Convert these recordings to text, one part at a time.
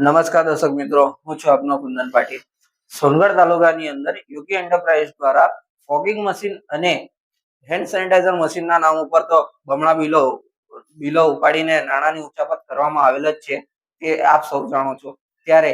નમસ્કાર દર્શક મિત્રો, હું છું આપનો કુંદન પાટીલ. સોનગઢ તાલુકાની અંદર યોગી એન્ટરપ્રાઇઝ દ્વારા ફોગિંગ મશીન અને હેન્ડ સેનિટાઈઝર મશીનના નામ ઉપર તો બમણા બિલો બિલો ઉપાડીને નાણાંની ઉચાપત કરવામાં આવેલ જ છે એ આપ સૌ જાણો છો. ત્યારે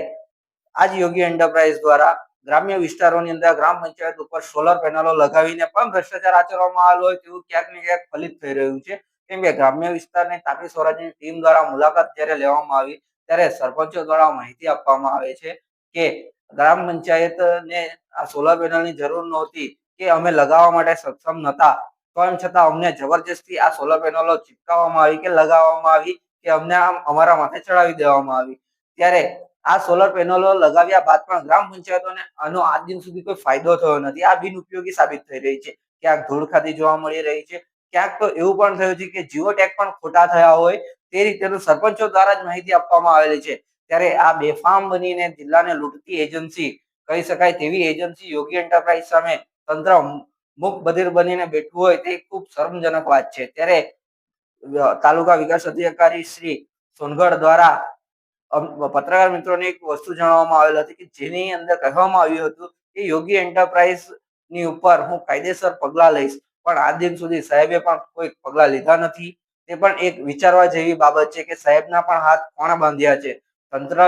આજ યોગી એન્ટરપ્રાઇઝ દ્વારા ગ્રામ્ય વિસ્તારોની અંદર ગ્રામ પંચાયત ઉપર સોલર પેનલો લગાવીને પણ ભ્રષ્ટાચાર આચરવામાં આવેલો હોય તેવું ક્યાંક ને ક્યાંક ફલિત થઈ રહ્યું છે. કેમ કે ગ્રામ્ય વિસ્તારની તાપી સ્વરાજની ટીમ દ્વારા મુલાકાત જ્યારે લેવામાં આવી ત્યારે સરપંચો દ્વારા માહિતી આપવામાં આવે છે કે ગ્રામ પંચાયતને આ સોલર પેનલની જરૂર નહોતી કે અમે લગાવવા માટે સક્ષમ નહોતા. એમ છતાં અમને જબરજસ્તી આ સોલર પેનલો ચિપકાવવામાં આવી કે લગાવવામાં આવી કે અમને અમારા માથે ચડાવી દેવામાં આવી. ત્યારે આ સોલર પેનલો લગાવ્યા બાદ પણ ગ્રામ પંચાયતોને આનો આજ દિન સુધી કોઈ ફાયદો થયો નથી. આ બિનઉપયોગી સાબિત થઈ રહી છે. ક્યાંક ધૂળ ખાતી જોવા મળી રહી છે. ક્યાંક તો એવું પણ થયું છે કે જીઓ ટેગ પણ ખોટા થયા હોય તે રીતેનું સરપંચો દ્વારા જ માહિતી આપવામાં આવેલી છે. ત્યારે આ બેફામ બનીને જિલ્લાને લૂંટતી એજન્સી, કહી શકાય તેવી એજન્સી યોગી એન્ટરપ્રાઇઝ સામે તંત્ર મુખ બધિર બનીને બેઠું હોય તે ખૂબ શરમજનક વાત છે. ત્યારે તાલુકા વિકાસ અધિકારી શ્રી સોનગઢ દ્વારા પત્રકાર મિત્રોને એક વસ્તુ જણાવવામાં આવેલ હતી કે જેની અંદર કહેવામાં આવ્યું હતું કે યોગી એન્ટરપ્રાઇઝની ઉપર હું કાયદેસર પગલા લઈશ. પણ આ દિન સુધી સાહેબે પણ કોઈ પગલા લીધા નથી. તે પણ એક વિચારવા જેવી બાબત છે કે સાહેબના પણ હાથ કોણ બાંધ્યા છે? તંત્ર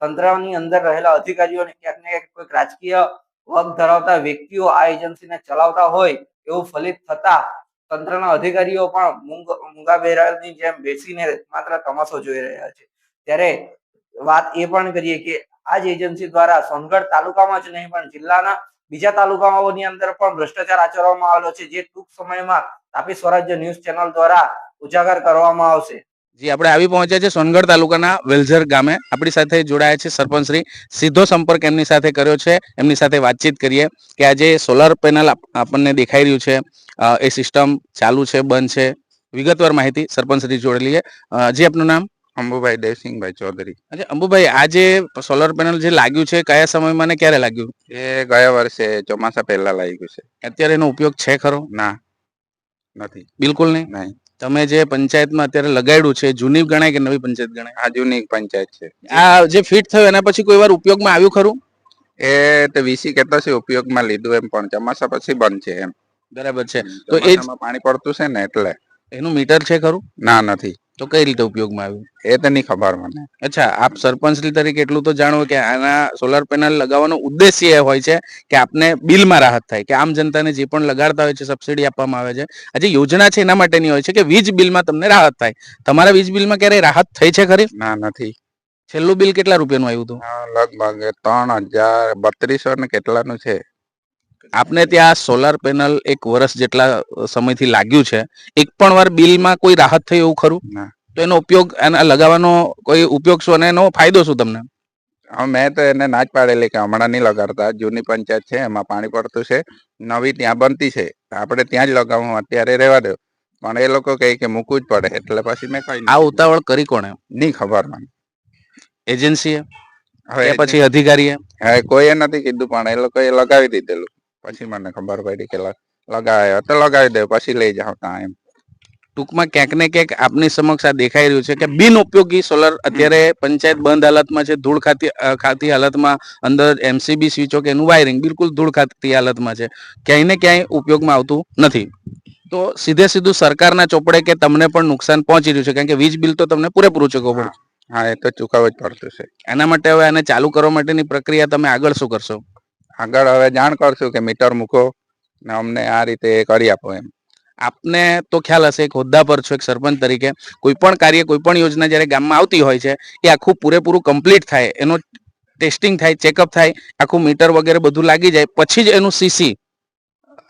તંત્રની અંદર રહેલા અધિકારીઓને ક્યાંક ને કોઈક રાજકીય વગ ધરાવતા વ્યક્તિઓ આ એજન્સીને ચલાવતા હોય એવું ફલિત થતા તંત્રના અધિકારીઓ પણ મૂંગા બેરાની જેમ બેસીને માત્ર તમાશો જોઈ રહ્યા છે. ત્યારે વાત એ પણ કરીએ કે આ જ એજન્સી દ્વારા સોનગઢ તાલુકામાં જ નહીં પણ જિલ્લાના બીજા તાલુકાઓની અંદર પણ ભ્રષ્ટાચાર આચરવામાં આવેલો છે, જે ટૂંક સમયમાં તાપી સ્વરાજ્ય ન્યૂઝ ચેનલ દ્વારા ઉજાગર કરવામાં આવશે. જી, આપણે આવી પહોંચ્યા છે સોનગઢ તાલુકાના વેલઝર ગામે. આપણી સાથે જોડાયા છે સરપંચ શ્રી. સીધો સંપર્ક એમની સાથે કર્યો છે. એમની સાથે વાતચીત કરીએ કે આજે સોલર પેનલ આપણને દેખાઈ રહ્યું છે. એ સિસ્ટમ ચાલુ છે, બંધ છે. વિગતવાર માહિતી સરપંચ શ્રી જોડેલી લઈએ જી, આપનું નામ? અંબુભાઈ દેવસિંહભાઈ ચૌધરી. અચ્છા અંબુભાઈ આ જે સોલર પેનલ જે લાગ્યું છે કયા સમયમાં ને ક્યારે લાગ્યું? એ ગયા વર્ષે ચોમાસા પહેલા લાગ્યું છે. અત્યારે એનો ઉપયોગ છે ખરો? ના નથી. બિલકુલ નહીં? નહીં. તમે જે પંચાયતમાં અત્યારે લગાડ્યું છે જૂની ગણાય કે નવી પંચાયત ગણાય? આ જૂની પંચાયત છે. આ જે ફિટ થયું એના પછી કોઈ વાર ઉપયોગમાં આવ્યું ખરું? એ તો વીસી કહેતો છે ઉપયોગમાં લીધું એમ પણ ચોમાસા પછી બંધ છે એમ. બરાબર છે. તો એ પાણી પડતું છે ને એટલે. એનું મીટર છે ખરું? ના નથી. તો કઈ રીતે ઉપયોગમાં આવ્યું? એ તો નહીં ખબર મને. અચ્છા આપ સરપંચ તરીકે એટલું તો જાણો કે આના સોલાર પેનલ લગાવવાનો ઉદ્દેશ્ય એ હોય છે કે આપને બિલમાં રાહત થાય કે આમ જનતાને જે પણ લગાડતા હોય છે સબસિડી આપવામાં આવે છે આ જે યોજના છે એના માટેની હોય છે કે વીજ બિલમાં તમને રાહત થાય. તમારા વીજ બિલમાં ક્યારેય રાહત થઈ છે ખરી? ના નથી. છેલ્લું બિલ કેટલા રૂપિયાનું આવ્યું હતું? લગભગ ત્રણ હજાર બત્રીસો ને કેટલાનું છે. આપને ત્યાં સોલાર પેનલ એક વર્ષ જેટલા સમયથી લાગ્યું છે. એક પણ વાર બિલમાં કોઈ રાહત થઈ એવું ખરું. તો એનો ઉપયોગ એના લગાવવાનો કોઈ ઉપયોગ શું અને એનો ફાયદો શું તમને? મેં તો એને ના જ પાડેલી કે હમણાં નહીં લગાડતા. જૂની પંચાયત છે એમાં પાણી પડતું છે. નવી ત્યાં બનતી છે. આપણે ત્યાં જ લગાવવું અત્યારે રહેવા દો પણ એ લોકો કહે કે મૂકવું જ પડે એટલે પછી મેં કઈ આ ઉતાવળ કરી કોણે? નહીં ખબર મને. એજન્સીએ? હવે પછી અધિકારીએ? હવે કોઈએ નથી કીધું પણ એ લોકોએ લગાવી દીધેલું. પછી મને ખબર પડી કે લગાવ્યો તો લગાવી દે પછી લઈ જાઓ ત્યાં એમ. ટૂંકમાં ક્યાંક ને ક્યાંક આપની સમક્ષ આ દેખાઈ રહ્યું છે કે બિન ઉપયોગી સોલર અત્યારે પંચાયત બંધ હાલતમાં છે ધૂળ ખાતી ખાતી હાલતમાં અંદર એમસીબી સ્વિચો કે એનું વાયરિંગ બિલકુલ ધૂળ ખાતી હાલતમાં છે. ક્યાંય ને ક્યાંય ઉપયોગમાં આવતું નથી. તો સીધે સીધું સરકારના ચોપડે કે તમને પણ નુકસાન પહોંચી રહ્યું છે કારણ કે વીજ બિલ તો તમને પૂરેપૂરું ચૂકવવું પડે. હા એ તો ચૂકવવું જ પડતું છે. એના માટે હવે આને ચાલુ કરવા માટેની પ્રક્રિયા તમે આગળ શું કરશો? આગળ હવે જાણ કરશું કે મીટર મૂકો ને અમને આ રીતે કરી આપો એમ. આપને તો ખ્યાલ હશે એક હોદ્દા પર છો એક સરપંચ તરીકે. કોઈ પણ કાર્ય કોઈ પણ યોજના જ્યારે ગામમાં આવતી હોય છે એ આખું પૂરેપૂરું કમ્પ્લીટ થાય એનો ટેસ્ટિંગ થાય ચેકઅપ થાય આખું મીટર વગેરે બધું લાગી જાય પછી જ એનું સીસી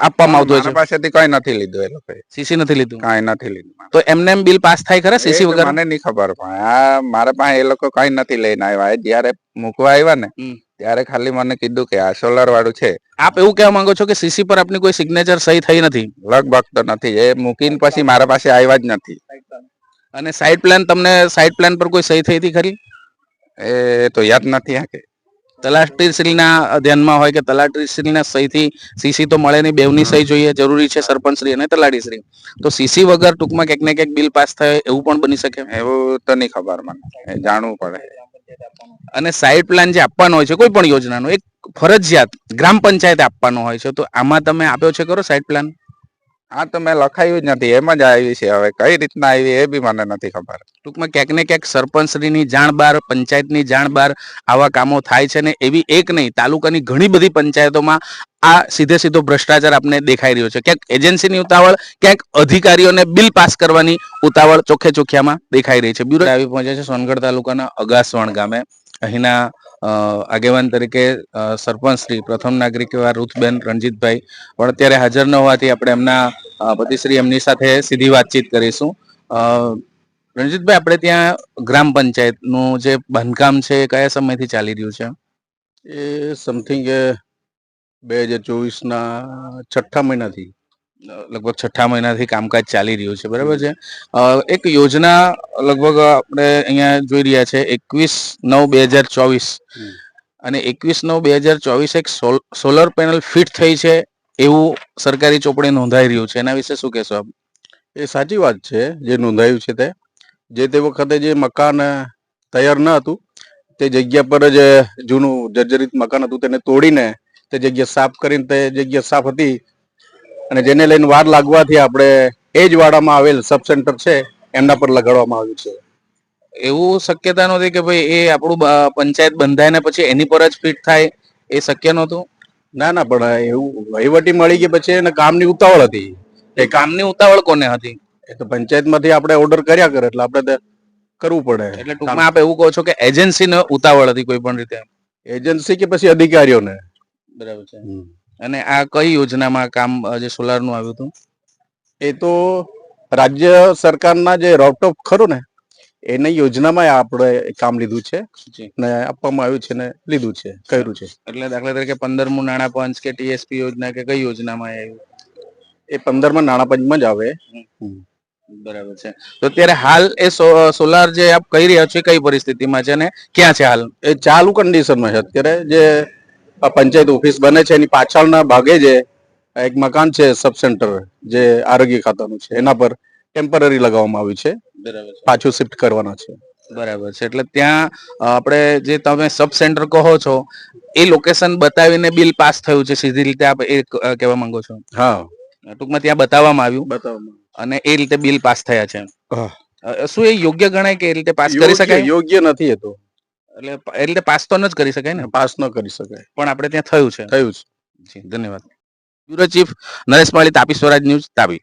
આપવામાં આવતું હોય છે. પાસેથી કઈ નથી લીધું એ લોકોએ. સીસી નથી લીધું? કઈ નથી લીધું તો એમને એમ બિલ પાસ થાય ખરા સીસી વગર મને નહીં ખબર પણ આ મારા પાસે એ લોકો કઈ નથી લઈને આવ્યા. જયારે મૂકવા આવ્યા ને. ત્યારે ખાલી મને કીધું કે આ સોલર વાળું છે. આપ એવું કહેવા માંગો છો કે સીસી પર આપની કોઈ સિગ્નેચર સહી થઈ નથી? લગભગ તો નથી. એ મૂકીને પછી મારા પાસે આવ્યા જ નથી. અને સાઇડ પ્લાન તમને સાઇડ પ્લાન પર કોઈ સહી થઈ હતી ખરી? એ તો યાદ નથી આ કે તલાટીશ્રીના ધ્યાનમાં હોય કે તલાટીશ્રીના સહીથી સીસી તો મળે નહીં. બેવની સહી જોઈએ. જરૂરી છે સરપંચશ્રી અને તલાટીશ્રી તો સીસી વગર ટૂંકમાં ક્યાંક ને ક્યાંક બિલ પાસ થાય એવું પણ બની શકે? એવું તો નહીં ખબર મને. જાણવું પડે. અને સાઇડ પ્લાન જે આપવાનો હોય છે, કોઈ પણ યોજનાનો, એક ફરજિયાત ગ્રામ પંચાયતે આપવાનો હોય છે, તો આમાં તમે આપ્યો છે કરો સાઇડ પ્લાન આ તો મેં લખાયું જ નથી, એમ જ આવી છે. હવે કઈ રીતના આવી એ બી મને નથી ખબર. ટૂંકમાં ક્યાંક ને ક્યાંક સરપંચશ્રીની જાણ બાર, પંચાયતની જાણ બહાર આવા કામો થાય છે ને એવી એક નહીં, તાલુકાની ઘણી બધી પંચાયતોમાં આ સીધે સીધો ભ્રષ્ટાચાર આપને દેખાઈ રહ્યો છે. ક્યાંક એજન્સીની ઉતાવળ, ક્યાંક અધિકારીઓને બિલ પાસ કરવાની ઉતાવળ ચોખ્ખે ચોખ્યામાં દેખાઈ રહી છે. બ્યુરો આવી પહોંચે છે સોનગઢ તાલુકાના અગાસવણ ગામે. અહીંના આગેવાન તરીકે સરપંચ શ્રી પ્રથમ નાગરિક એવા રૂથબેન રણજીતભાઈ. પણ અત્યારે હાજર ન હોવાથી આપણે એમના પતિશ્રી એમની સાથે સીધી વાતચીત કરીશું. રણજીતભાઈ આપણે ત્યાં ગ્રામ પંચાયતનું જે બાંધકામ છે એ કયા સમયથી ચાલી રહ્યું છે? એ સમથિંગ બે હજાર ચોવીસના છઠ્ઠા મહિનાથી લગભગ છઠ્ઠા મહિનાથી કામકાજ ચાલી રહ્યું છે બરાબર છે? એક યોજના લગભગ આપણે અહીંયા જોઈ રહ્યા છે એકવીસ નવ બે હજાર ચોવીસ. અને એકવીસ નવ બે હજાર ચોવીસ એક સોલર પેનલ ફિટ થઈ છે એવું સરકારી ચોપડે નોંધાઈ રહ્યું છે. એના વિશે શું કહેશો આપ? એ સાચી વાત છે જે નોંધાયું છે તે. જે તે વખતે જે મકાન તૈયાર ન હતું તે જગ્યા પર જ જૂનું જર્જરિત મકાન હતું તેને તોડીને તે જગ્યા સાફ કરીને તે જગ્યા સાફ હતી. અને જેને લઈને વાર લાગવાથી આપણે એ જ વાડામાં આવેલ સબ સેન્ટર છે એમના પર લગાડવામાં આવ્યું છે. એવું શક્યતા નહોતી કે ભાઈ એ આપણું પંચાયત બંધાય ને પછી એની પર જ ફિટ થાય એ શક્ય નહોતું? ના ના પણ એવું વહીવટી મળી ગઈ પછી એને કામની ઉતાવળ હતી. એ કામની ઉતાવળ કોને હતી? એ તો પંચાયતમાંથી આપણે ઓર્ડર કર્યા કરે એટલે આપણે કરવું પડે. એટલે ટૂંકમાં આપ એવું કહો છો કે એજન્સીને ઉતાવળ હતી કોઈ પણ રીતે? એજન્સી કે પછી અધિકારીઓને. બરાબર છે. અને આ કઈ યોજનામાં કામ જે સોલારનું આવ્યું હતું? એ તો રાજ્ય સરકારના જે રોપટોપ ખરું ને એની યોજનામાં આપણે કામ લીધું છે. ને આપવામાં આવ્યું છે ને લીધું છે કર્યું છે. એટલે દાખલા તરીકે પંદરમું નાણાં પંચ કે ટીએસપી યોજના કે કઈ યોજનામાં આવ્યું? એ પંદરમાં નાણાં પંચમાં જ આવે. બરાબર છે. તો અત્યારે હાલ એ સોલાર જે આપ કહી રહ્યા છો કઈ પરિસ્થિતિમાં છે અને ક્યાં છે હાલ? એ ચાલુ કન્ડિશનમાં છે. અત્યારે જે આ પંચાયત ઓફિસ બને છે એની પાછળના ભાગે જે એક મકાન છે સબ સેન્ટર જે આરોગ્ય ખાતાનું છે એના પર ટેમ્પરરી લગાવવામાં આવ્યું છે. પાછું શિફ્ટ કરવાના છે. બરાબર છે. એટલે ત્યાં આપણે જે તમે સબ સેન્ટર કહો છો એ લોકેશન બતાવીને બિલ પાસ થયું છે સીધી રીતે આપ એ કહેવા માંગો છો? હા. ટૂંકમાં ત્યાં બતાવવામાં આવ્યું. બતાવવામાં અને એ રીતે બિલ પાસ થયા છે. શું એ યોગ્ય ગણાય કે એ રીતે પાસ કરી શકાય? યોગ્ય નથી એ તો. એટલે એ રીતે પાસ તો ન જ કરી શકાય ને? પાસ ન કરી શકાય. પણ આપણે ત્યાં થયું છે. થયું છે. જી ધન્યવાદ. Bureau chief Naresh Mali Tapi Swaraj news Tapi.